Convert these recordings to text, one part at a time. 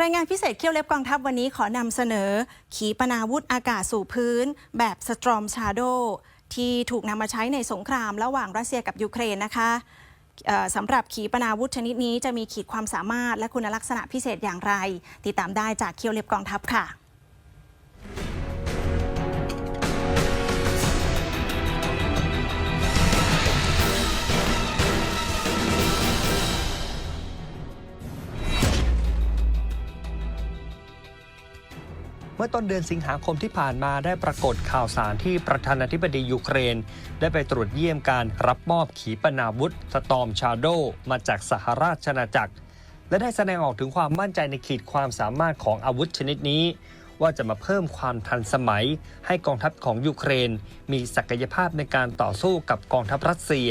รายงานพิเศษเขี้ยวเล็บกองทัพวันนี้ขอนำเสนอ ขีปนาวุธอากาศสู่พื้น แบบสตรอมชาโดที่ถูกนำมาใช้ในสงครามระหว่างรัสเซียกับยูเครนนะคะสำหรับขีปนาวุธชนิดนี้จะมีขีดความสามารถและคุณลักษณะพิเศษอย่างไร ติดตามได้จากเคียวเล็บกองทัพค่ะ มื่อต้นเดือนสิงหาคมที่ผ่านมาได้ปรากฏข่าวสารที่ประธานาธิบดียูเครน ได้ไปตรวจเยี่ยมการรับมอบขีปนาวุธสตอมชาโดมาจากสหราชอาณาจักร และได้แสดงออกถึงความมั่นใจในขีดความสามารถของอาวุธชนิดนี้ ว่าจะมาเพิ่มความทันสมัย ให้กองทัพของยูเครน มีศักยภาพในการต่อสู้กับกองทัพรัสเซีย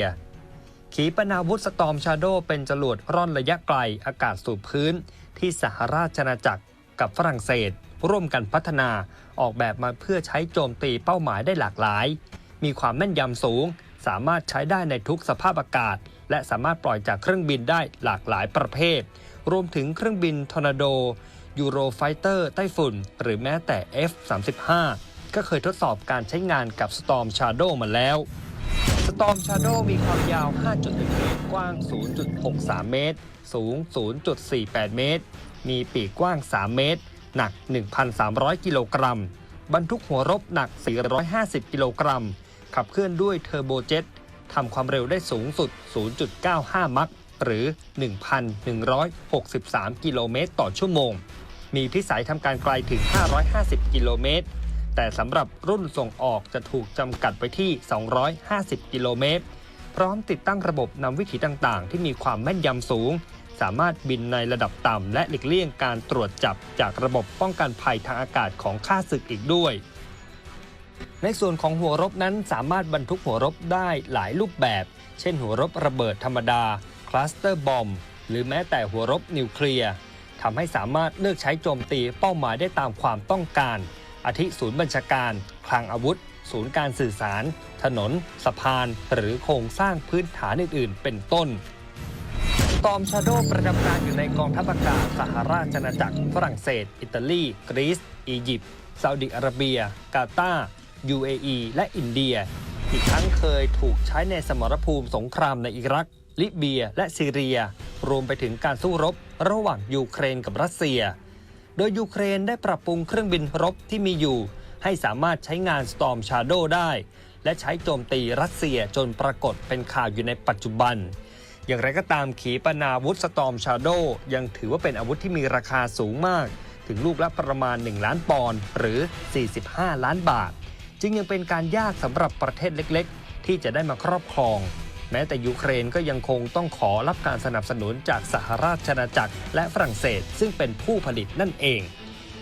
ขีปนาวุธสตอมชาโดเป็นจรวดร่อนระยะไกลอากาศสู่พื้นที่สหราชอาณาจักร กับฝรั่งเศส ร่วมกันพัฒนาออกแบบมาเพื่อใช้โจมตีเป้าหมายได้หลากหลาย มีความแม่นยำสูง สามารถใช้ได้ในทุกสภาพอากาศ และสามารถปล่อยจากเครื่องบินได้หลากหลายประเภท รวมถึงเครื่องบินทอร์นาโดยูโรไฟเตอร์ไต้ฝุ่น หรือแม้แต่ F-35 ก็เคยทดสอบการใช้งานกับ Storm Shadow มาแล้ว Storm Shadow มีความยาว 5.1 เมตร กว้าง 0.63 เมตร สูง 0.48 เมตร มีปีกกว้าง 3 เมตร หนัก 1,300 กิโลกรัม บรรทุกหัวรบหนัก 450 กิโลกรัม ขับเคลื่อนด้วยเทอร์โบเจ็ตทำความเร็วได้สูงสุด 0.95 มัคหรือ 1,163 กิโลเมตรต่อชั่วโมง มีพิสัยทำการไกลถึง 550 กิโลเมตร แต่สำหรับรุ่นส่งออกจะถูกจำกัดไปที่ 250 กิโลเมตร พร้อมติดตั้งระบบนำวิถีต่างๆ ที่มีความแม่นยำสูง สามารถบินในระดับต่ำและหลีกเลี่ยงการตรวจจับจากระบบป้องกันภัยทางอากาศของข้าศึกอีกด้วย ในส่วนของหัวรบนั้นสามารถบรรทุกหัวรบได้หลายรูปแบบ เช่น หัวรบระเบิดธรรมดา คลัสเตอร์บอมหรือแม้แต่หัวรบนิวเคลียร์ทำให้สามารถเลือกใช้โจมตีเป้าหมายได้ตามความต้องการ อาทิศูนย์บัญชาการ คลังอาวุธ ศูนย์การสื่อสาร ถนน สะพาน หรือโครงสร้างพื้นฐานอื่น ๆ เป็นต้น ตอมชาโดประจำการอยู่ในกองทัพอากาศสหราชอาณาจักร ฝรั่งเศส อิตาลี กรีซ อียิปต์ ซาอุดิอาระเบีย กาตาร์ UAE และอินเดีย อีกทั้งเคยถูกใช้ในสมรภูมิสงครามในอิรัก ลิเบีย และซีเรีย รวมไปถึงการสู้รบ ระหว่างยูเครนกับรัสเซีย โดยยูเครนได้ปรับปรุงเครื่องบินรบที่มีอยู่ ให้สามารถใช้งาน Storm Shadow ได้ และใช้โจมตีรัสเซียจนปรากฏเป็นข่าวอยู่ในปัจจุบัน อย่างไรก็ตามขีปนาวุธ Storm Shadow ยังถือว่าเป็นอาวุธที่มีราคาสูงมาก ถึงลูกละประมาณ 1 ล้านปอนด์หรือ 45 ล้านบาท จึงยังเป็นการยากสำหรับประเทศเล็กๆ ที่จะได้มาครอบครอง แม้แต่ยูเครนก็ยังคงต้องขอรับการสนับสนุนจากสหราชอาณาจักร และฝรั่งเศสซึ่งเป็นผู้ผลิตนั่นเอง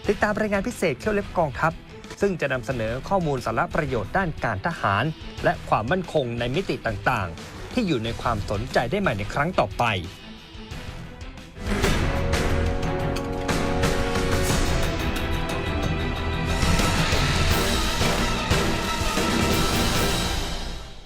ติดตามรายงานพิเศษเขี้ยวเล็บกองทัพซึ่งจะนำเสนอข้อมูลสาระประโยชน์ด้านการทหาร และความมั่นคงในมิติต่างๆ ที่อยู่ในความสนใจได้ใหม่ในครั้งต่อไป